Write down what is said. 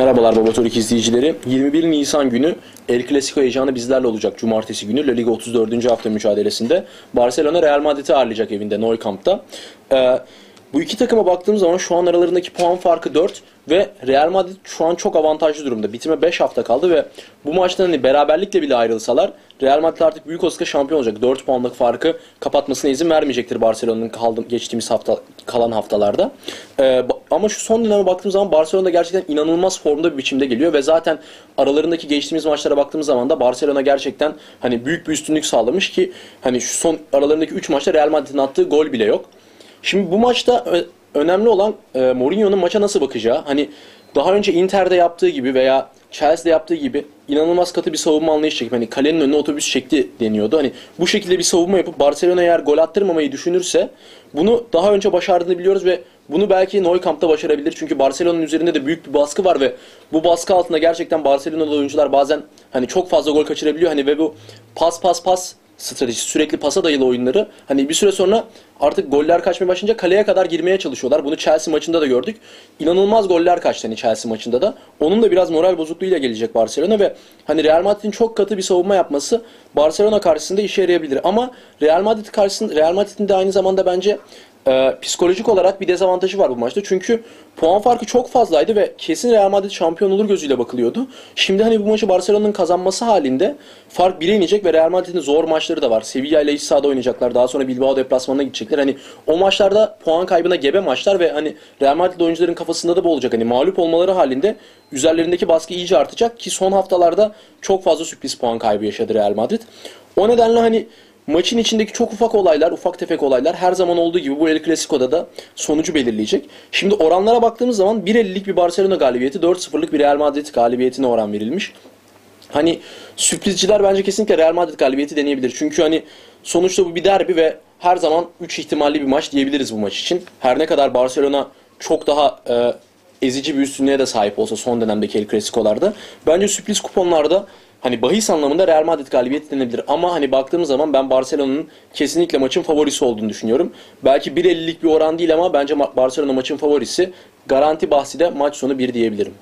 Merhabalar Baba Torik izleyicileri. 21 Nisan günü El Clasico heyecanı bizlerle olacak. Cumartesi günü La Liga 34. hafta mücadelesinde Barcelona Real Madrid'i ağırlayacak evinde Nou Camp'ta. Ee, bu iki takıma baktığımız zaman şu an aralarındaki puan farkı 4 ve Real Madrid şu an çok avantajlı durumda. Bitime 5 hafta kaldı ve bu maçtan hani beraberlikle bile ayrılsalar Real Madrid artık büyük olasılıkla şampiyon olacak. 4 puanlık farkı kapatmasına izin vermeyecektir Barcelona'nın kaldı, geçtiğimiz hafta kalan haftalarda. Ee, ama şu son döneme baktığımız zaman Barcelona gerçekten inanılmaz formda bir biçimde geliyor ve zaten aralarındaki geçtiğimiz maçlara baktığımız zaman da Barcelona gerçekten hani büyük bir üstünlük sağlamış ki hani şu son aralarındaki 3 maçta Real Madrid'in attığı gol bile yok. Şimdi bu maçta önemli olan e, Mourinho'nun maça nasıl bakacağı. Hani daha önce Inter'de yaptığı gibi veya Chelsea'de yaptığı gibi inanılmaz katı bir savunma anlayışı çekip hani kalenin önüne otobüs çekti deniyordu. Hani bu şekilde bir savunma yapıp Barcelona eğer gol attırmamayı düşünürse bunu daha önce başardığını biliyoruz ve bunu belki Nou Camp'ta başarabilir. Çünkü Barcelona'nın üzerinde de büyük bir baskı var ve bu baskı altında gerçekten Barcelona'da oyuncular bazen hani çok fazla gol kaçırabiliyor. Hani ve bu pas pas pas stratejisi, sürekli pasa dayalı oyunları hani bir süre sonra artık goller kaçmaya başlayınca kaleye kadar girmeye çalışıyorlar. Bunu Chelsea maçında da gördük. İnanılmaz goller kaçtı hani Chelsea maçında da. Onun da biraz moral bozukluğuyla gelecek Barcelona ve hani Real Madrid'in çok katı bir savunma yapması Barcelona karşısında işe yarayabilir. Ama Real Madrid karşısında Real Madrid'in de aynı zamanda bence e, psikolojik olarak bir dezavantajı var bu maçta. Çünkü puan farkı çok fazlaydı ve kesin Real Madrid şampiyon olur gözüyle bakılıyordu. Şimdi hani bu maçı Barcelona'nın kazanması halinde fark 1'e inecek ve Real Madrid'in zor maçları da var. Sevilla ile iç sahada oynayacaklar. Daha sonra Bilbao deplasmanına gidecekler. Hani o maçlarda puan kaybına gebe maçlar ve hani Real Madrid oyuncuların kafasında da bu olacak. Hani mağlup olmaları halinde üzerlerindeki baskı iyice artacak ki son haftalarda çok fazla sürpriz puan kaybı yaşadı Real Madrid. O nedenle hani Maçın içindeki çok ufak olaylar, ufak tefek olaylar her zaman olduğu gibi bu El Clasico'da da sonucu belirleyecek. Şimdi oranlara baktığımız zaman 1.50'lik bir Barcelona galibiyeti, 4-0'lık bir Real Madrid galibiyetine oran verilmiş. Hani sürprizciler bence kesinlikle Real Madrid galibiyeti deneyebilir. Çünkü hani sonuçta bu bir derbi ve her zaman 3 ihtimalli bir maç diyebiliriz bu maç için. Her ne kadar Barcelona çok daha e, ezici bir üstünlüğe de sahip olsa son dönemdeki El Clasico'larda. Bence sürpriz kuponlarda hani bahis anlamında Real Madrid galibiyeti denebilir. Ama hani baktığımız zaman ben Barcelona'nın kesinlikle maçın favorisi olduğunu düşünüyorum. Belki 1.50'lik bir oran değil ama bence Barcelona maçın favorisi. Garanti bahsi de maç sonu 1 diyebilirim.